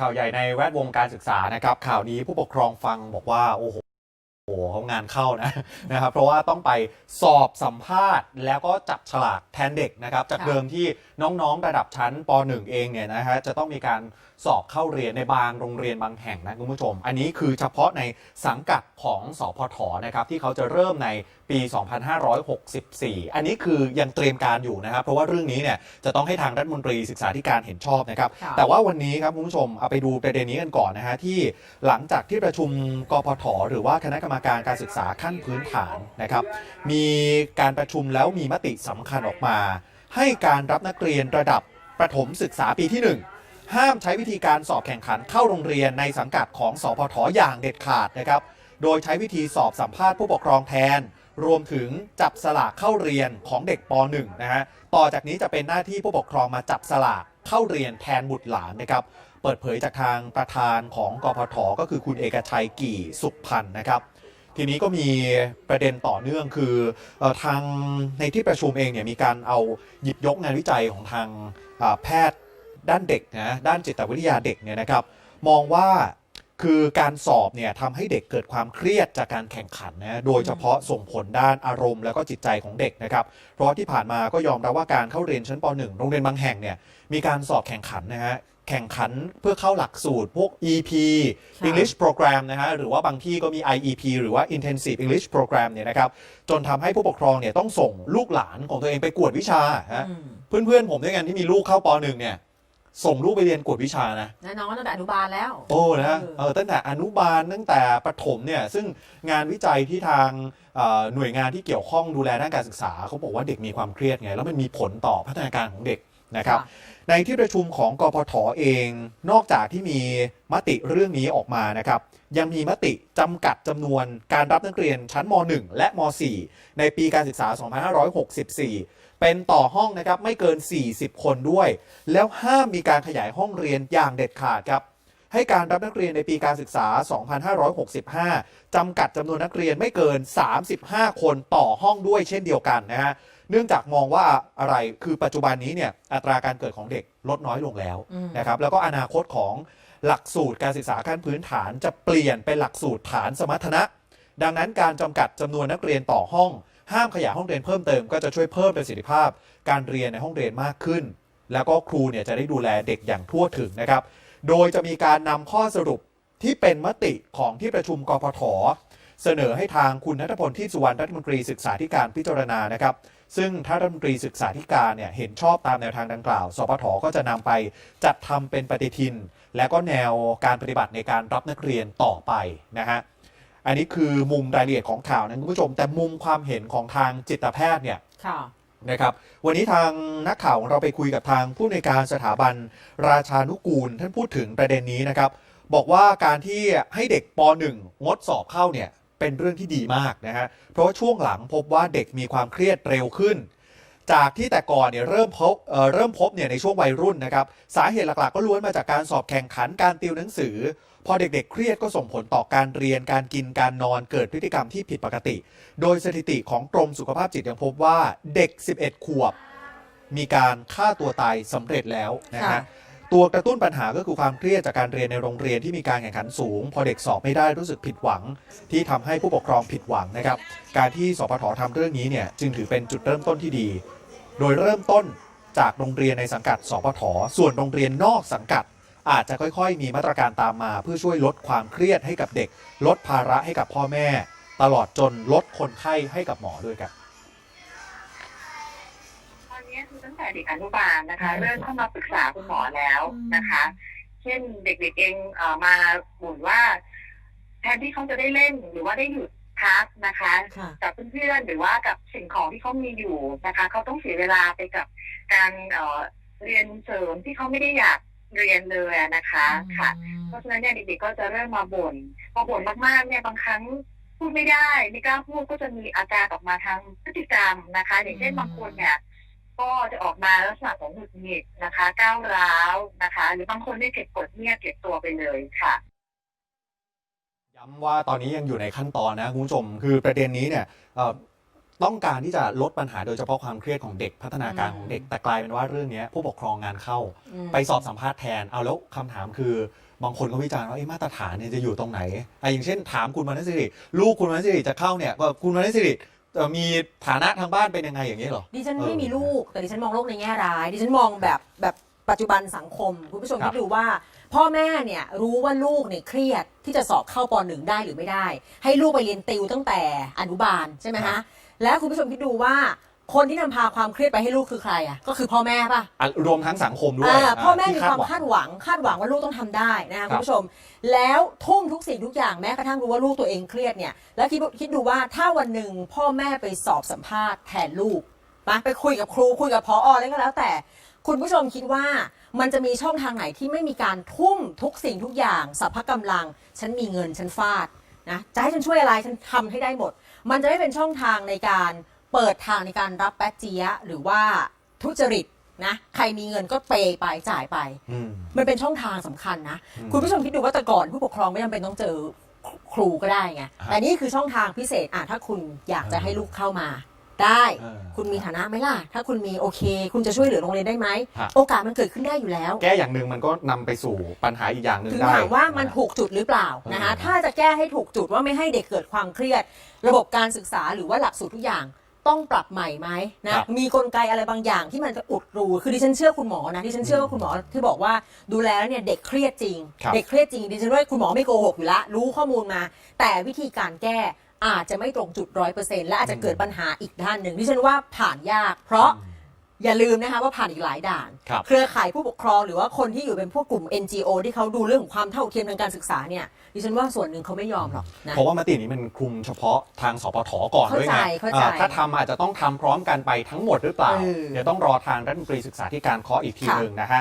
ข่าวใหญ่ในแวดวงการศึกษานะครับข่าวนี้ผู้ปกครองฟังบอกว่าโอ้โห โอ้โหเขางานเข้านะนะครับ เพราะว่าต้องไปสอบสัมภาษณ์ แล้วก็จับฉลากแทนเด็กนะครับ จากค่ะเดิมที่น้องๆระดับชั้นป .1 เองเนี่ยนะฮะจะต้องมีการสอบเข้าเรียนในบางโรงเรียนบางแห่งนะคุณผู้ชม อันนี้คือเฉพาะในสังกัดของสพทนะครับที่เขาจะเริ่มในปี 2564 อันนี้คือยังเตรียมการอยู่นะครับ เพราะว่าเรื่องนี้เนี่ยจะต้องให้ทางรัฐมนตรีศึกษาธิการเห็นชอบนะครับค่ะแต่ว่าวันนี้ครับคุณผู้ชมเอาไปดูประเด็นนี้กันก่อนนะฮะที่หลังจากที่ประชุมกพทหรือว่าคณะกรรมการการศึกษาขั้นพื้นฐานนะครับ มีการประชุมแล้วมีมติสำคัญออกมา ให้การรับนักเรียนระดับประถมศึกษาปีที่ 1 ห้ามใช้วิธีการสอบแข่งขันเข้าโรงเรียนในสังกัดของสพทอย่างเด็ดขาดนะครับ โดยใช้วิธีสอบสัมภาษณ์ผู้ปกครองแทน รวมถึงจับสลากเข้าเรียนของเด็กป .1 นะฮะต่อจากนี้จะเป็นหน้าที่ผู้ปกครองมาจับสลากเข้าเรียนแทนบุตรหลานนะครับ เปิดเผยจากทางประธานของกพทก็คือคุณเอกชัยกี่สุขพันธ์นะครับ ทีนี้ก็มีประเด็นต่อเนื่องคืออทางในที่ประชุมเองเนี่ยมีการเอาหยิบยกงานวิจัยของทางแพทย์ด้านเด็กนะด้านจิตวิทยาเด็กเนี่ยนะครับ มองว่าคือการสอบเนี่ยทำให้เด็กเกิดความเครียดจากการแข่งขันนะโดยเฉพาะส่งผลด้านอารมณ์แล้วก็จิตใจของเด็กนะครับเพราะที่ผ่านมาก็ยอมรับว่าการเข้าเรียนชั้นป .1 โรงเรียนบางแห่งเนี่ยมีการสอบแข่งขันนะฮะ แข่งขันเพื่อเข้าหลักสูตรพวก EP ค่ะ English Program นะฮะหรือว่าบางที่ก็มี IEP หรือว่า Intensive English Program เนี่ยนะครับจนทำให้ผู้ปกครองเนี่ยต้องส่งลูกหลานของตัวเองไปกวดวิชาฮะอืมเพื่อนๆผมด้วยกันที่มีลูกเข้าป .1 เนี่ยส่งลูกไปเรียนกวดวิชานะแน่นอนว่าตั้งแต่อนุบาลแล้ว โอ้นะเออเออตั้งแต่อนุบาลตั้งแต่ประถมเนี่ยซึ่งงานวิจัยที่ทางเอ่อหน่วยงานที่เกี่ยวข้องดูแลด้านการศึกษาเขาบอกว่าเด็กมีความเครียดไง แล้วมันมีผลต่อพัฒนาการของเด็กนะครับค่ะ ในที่ประชุมของกพทเอง นอกจากที่มีมติเรื่องนี้ออกมานะครับ ยังมีมติจำกัดจำนวนการรับนักเรียนชั้นม .1 และม .4 ในปีการศึกษา 2564 เป็นต่อห้องนะครับไม่เกิน 40 คนด้วย แล้วห้ามมีการขยายห้องเรียนอย่างเด็ดขาดครับให้การรับนักเรียนในปีการศึกษา 2565 จำกัดจำนวนนักเรียนไม่เกิน 35 คนต่อห้องด้วยเช่นเดียวกันนะฮะ เนื่องจากมองว่าอะไรคือปัจจุบันนี้เนี่ยอัตราการเกิดของเด็กลดน้อยลงแล้วอืมนะครับแล้วก็อนาคตของหลักสูตรการศึกษาขั้นพื้นฐานจะเปลี่ยนเป็นหลักสูตรฐานสมรรถนะ ดังนั้นการจำกัดจำนวนนักเรียนต่อห้อง ห้ามขยายห้องเรียนเพิ่มเติมก็จะช่วยเพิ่มประสิทธิภาพ การเรียนในห้องเรียนมากขึ้น แล้วก็ครูเนี่ยจะได้ดูแลเด็กอย่างทั่วถึงนะครับโดยจะมีการนำข้อสรุปที่เป็นมติของที่ประชุมกพท เสนอให้ทางคุณนัทพลที่สุวรรณรัฐมนตรีศึกษาธิการพิจารณานะครับ ซึ่งถ้ารัฐมนตรีศึกษาธิการเนี่ยเห็นชอบตามแนวทางดังกล่าวสพทก็จะนำไปจัดทำเป็นปฏิทิน และก็แนวการปฏิบัติในการรับนักเรียนต่อไปนะฮะอันนี้คือมุมรายละเอียดของข่าวนะคุณผู้ชม แต่มุมความเห็นของทางจิตแพทย์เนี่ยค่ะนะครับวันนี้ทางนักข่าวของเราไปคุยกับทางผู้ในวยการสถาบันราชานุกูล ท่านพูดถึงประเด็นนี้นะครับ บอกว่าการที่ให้เด็กป .1 งดสอบเข้าเนี่ย เป็นเรื่องที่ดีมากนะฮะเพราะว่าช่วงหลังพบว่าเด็กมีความเครียดเร็วขึ้น จากที่แต่ก่อนเนี่ยเริ่มพบเเริ่มพบเนี่ยในช่วงวัยรุ่นนะครับสาเหตุหลักๆ ก็ล้วนมาจากการสอบแข่งขันการติวหนังสือ พอเด็กๆ เครียดก็ส่งผลต่อการเรียนการกินการนอนเกิดพฤติกรรมที่ผิดปกติ โดยสถิติของกรมสุขภาพจิตยังพบว่าเด็ก 11 ขวบ มีการฆ่าตัวตายสำเร็จแล้วนะฮะ ตัวกระตุ้นปัญหาก็คือความเครียดจากการเรียนในโรงเรียนที่มีการแข่งขันสูง พอเด็กสอบไม่ได้รู้สึกผิดหวัง ที่ทำให้ผู้ปกครองผิดหวังนะครับ การที่สพททำเรื่องนี้เนี่ยจึงถือเป็นจุดเริ่มต้นที่ดี โดยเริ่มต้นจากโรงเรียนในสังกัด สพทส่วนโรงเรียนนอกสังกัด อาจจะค่อยๆ มีมาตรการตามมา เพื่อช่วยลดความเครียดให้กับเด็ก ลดภาระให้กับพ่อแม่ ตลอดจนลดคนไข้ให้กับหมอด้วยกัน แต่เด็กอนุบาลนะคะอืมเริ่มเข้ามาปรึกษาคุณหมอแล้วอืมนะคะ เช่นเด็กๆเองเอ่อมาบ่นว่า แทนที่เขาจะได้เล่นหรือว่าได้หยุดพักนะคะค่ะกับเพื่อนๆหรือว่ากับสิ่งของที่เขามีอยู่นะคะเขาต้องเสียเวลาไปกับการเอ่อเรียนเสริมที่เขาไม่ได้อยากเรียนเลยอะนะคะค่ะ เพราะฉะนั้นเนี่ยเด็กๆก็จะเริ่มมาบ่นพอบ่นมากๆเนี่ยบางครั้งพูดไม่ได้ไม่กล้าพูดก็จะมีอาการออกมาทางพฤติกรรมนะคะ อย่างเช่นอืมบางคนเนี่ย ก็จะออกมาลักษณะของหงุดหงิดนะคะ ก้าวร้าวนะคะ หรือบางคนเนี่ยเก็บกดเงียบเก็บตัวไปเลยค่ะย้ำว่าตอนนี้ยังอยู่ในขั้นตอนนะคุณผู้ชมคือประเด็นนี้เนี่ยเอ่อต้องการที่จะลดปัญหาโดยเฉพาะความเครียดของเด็กพัฒนาการอืมของเด็กแต่กลายเป็นว่าเรื่องเนี้ยผู้ปกครองงานเข้าอืมไปสอบสัมภาษณ์แทนเอาแล้วคำถามคือบางคนก็วิจารณ์ว่าเอ้มาตรฐานเนี่ยจะอยู่ตรงไหนอะอย่างเช่นถามคุณวรรณสิริลูกคุณวรรณสิริจะเข้าเนี่ยก็คุณวรรณสิริ เอ่อมีฐานะทางบ้านเป็นยังไงอย่างนี้เหรอ ดิฉันเออไม่มีลูก แต่ดิฉันมองโลกในแง่ร้าย ดิฉันมองแบบแบบปัจจุบันสังคม คุณผู้ชมครัคิบดดูว่า พ่อแม่เนี่ยรู้ว่าลูกเนี่ยเครียดที่จะสอบเข้าปหนึ่งได้หรือไม่ได้ ให้ลูกไปเรียนติวตั้งแต่อนุบาลใช่ไหมครัฮะบแล้วคุณผู้ชมคิดดูว่า คนที่นำพาความเครียดไปให้ลูกคือใครอะก็คือพ่อแม่ป่ะอะรวมทั้งสังคมด้วยอ่าอะพ่อแม่ที่มีความหงคาดหวังคาดหวังว่าลูกต้องทำได้นะคะครัคุบณผู้ชม แล้วทุ่มทุกสิ่งทุกอย่างแม้กระทั่งรู้ว่าลูกตัวเองเครียดเนี่ยแล้วคิดคิดดูว่าถ้าวันหนึ่งพ่อแม่ไปสอบสัมภาษณ์แทนลูกนะไปคุยกับครูคุยกับพออะไรก็แล้วแต่ คุณผู้ชมคิดว่ามันจะมีช่องทางไหนที่ไม่มีการทุ่มทุกสิ่งทุกอย่างสัพพะกำลัง ฉันมีเงินฉันฟาดนะจะให้ฉันช่วยอะไรฉันทำให้ได้หมด มันจะไม่เป็นช่องทางในการ เปิดทางในการรับแป๊ะเจี๊ยะหรือว่าทุจริตนะ ใครมีเงินก็เปย์ไปจ่ายไป อืม มันเป็นช่องทางสำคัญนะ อืมคุณผู้ชมคิดดูว่าแต่ก่อนผู้ปกครองไม่จำเป็นต้องเจอครูก็ได้ไง ครับแต่นี่คือช่องทางพิเศษอะถ้าคุณอยากจะให้ลูกเข้ามา ได้ เออคุณมีฐานะไหมล่ะ ถ้าคุณมีโอเค คุณจะช่วยเหลือโรงเรียนได้ไหม ฮะ โอกาสมันเกิดขึ้นได้อยู่แล้ว แก้อย่างหนึ่งมันก็นำไปสู่ปัญหาอีกอย่างหนึ่งถึงได้ ถามว่ามันนะถูกจุดหรือเปล่านะคะ เออ ถ้าจะแก้ให้ถูกจุดว่าไม่ให้เด็กเกิดความเครียด ระบบการศึกษาหรือว่าหลักสูตรทุกอย่าง ต้องปรับใหม่ไหมนะมีกลไกอะไรบางอย่างที่มันจะอุดรู คือดิฉันเชื่อคุณหมอนะดิฉันเชื่อว่าคุณหมอที่บอกว่าดูแลแล้วเนี่ยเด็กเครียดจริง ครับ เด็กเครียดจริงดิฉันว่าคุณหมอไม่โกหกอยู่แล้วรู้ข้อมูลมา แต่วิธีการแก้อาจจะไม่ตรงจุดร้อยเปอร์เซ็นต์และอาจจะเกิดปัญหาอีกด้านหนึ่งดิฉันว่าผ่านยาก เพราะ อย่าลืมนะคะว่าผ่านอีกหลายด่าน ครับ เครือข่ายผู้ปกครองหรือว่าคนที่อยู่เป็นพวกกลุ่ม NGO ที่เขาดูเรื่องของความเท่าเทียมทางการศึกษาเนี่ยดิฉันว่าส่วนหนึ่งเขาไม่ยอมหรอกนะ เพราะว่ามตินี้มันคลุมเฉพาะทางสปทก่อนด้วยไงเข้าใจเข้าใจอ่าถ้าทำอาจจะต้องทำพร้อมกันไปทั้งหมดหรือเปล่า เออเดี๋ยวต้องรอทางรัฐมนตรีศึกษาธิการเคาะอีกทีค่ะ หนึ่งนะฮะ